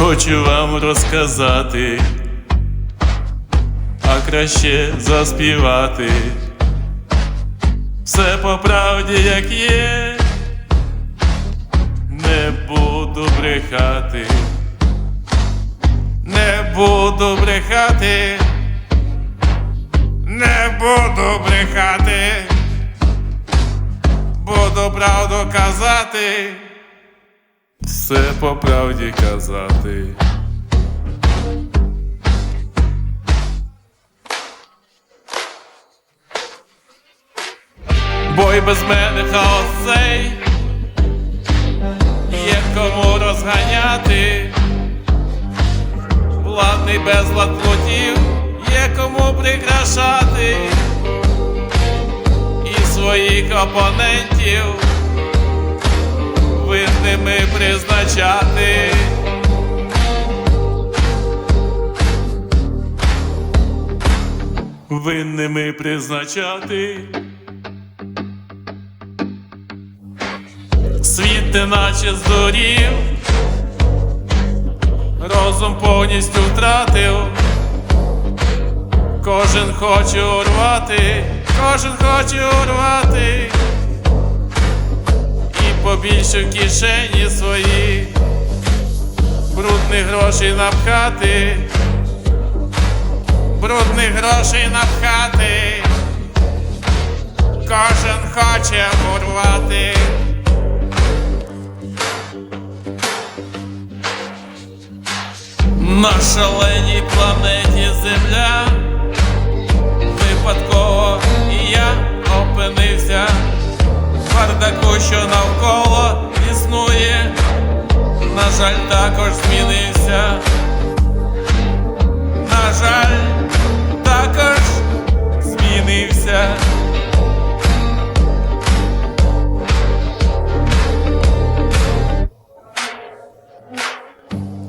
хочу вам розказати, а краще заспівати. Все по правді, як є, не буду брехати, не буду брехати, не буду брехати, буду правду казати, все по правді казати. Бо й без мене хаос цей. Є кому розганяти, владний безлад плотів, є кому прикрашати. І своїх опонентів винними призначати. Винними призначати. Світ ти наче здурів, розум повністю втратив, кожен хоче урвати, кожен хоче урвати, побільше в кишені свої, брудних грошей напхати, брудних грошей напхати, кожен хоче урвати. На шаленій планеті Земля бардаку, що навколо існує, на жаль, також змінився. На жаль, також змінився.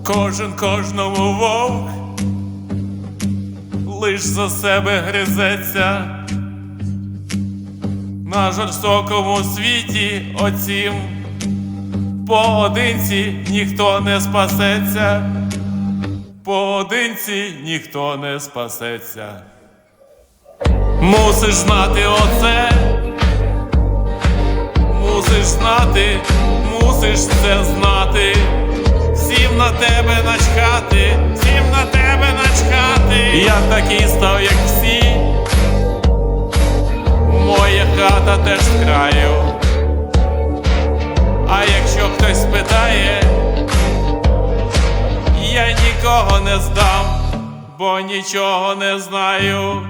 Кожен кожному вовк лиш за себе гризеться. На жорстокому світі оцім поодинці ніхто не спасеться, поодинці ніхто не спасеться. Мусиш знати оце, мусиш знати, мусиш це знати. Всім на тебе начхати, всім на тебе начхати. Я такий став, як всі. Теж з краю. А якщо хтось питає, я нікого не здам, бо нічого не знаю.